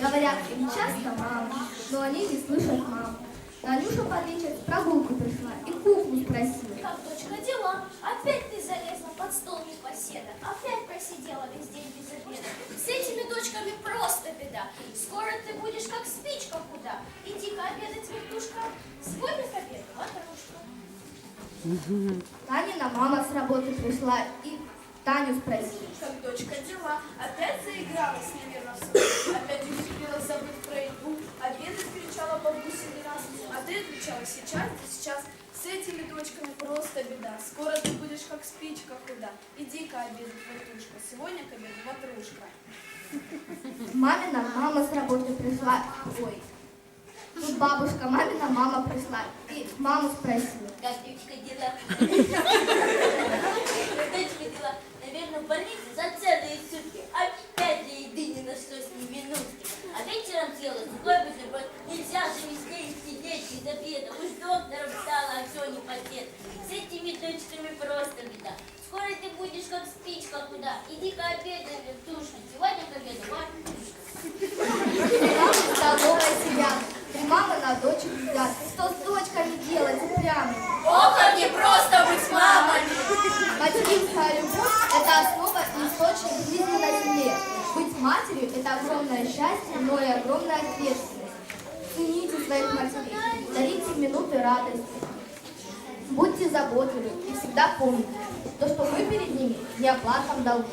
Говорят им часто мама, но они не слышат маму. Танюша в прогулку пришла и куклу спросила. Как, дочка, дела? Опять ты залезла под стол непоседа. Опять просидела весь день без обеда. С этими дочками просто беда. Скоро ты будешь как спичка худа. Иди-ка обедать, вертушка. Сегодня к обеду, ватрушка. Танина мама с работы пришла и Таню спросила. Как дочка дела? Опять заигралась, наверное, в. Опять А отвечала сейчас, да сейчас. С этими дочками просто беда. Скоро ты будешь как спичка худа. Иди-ка обедать, ватушка. Сегодня к обеду ватрушка. Мамина мама с работы пришла. Ой. Тут бабушка, мамина мама пришла и маму спросила. Как девочка дела? Дочка дела, наверное, в больнице за целые сутки. Обеда. Уж доктором стало, а все не потет. С этими дочками просто беда. Скоро ты будешь как спичка куда. Иди-ка обедай, вертушка. Сегодня к обеду ватрушка. Мама в столовой сидят. И мама на дочек взгляд. Что с дочками делать упрямыми? Ох, как не просто быть мамами! Материнская любовь – это основа и источник жизни на земле. Быть матерью – это огромное счастье, но и огромная ответственность. Цените своих матерей, дарите минуты радости. Будьте заботливы и всегда помните, то, что вы перед ними не оплатом долгу.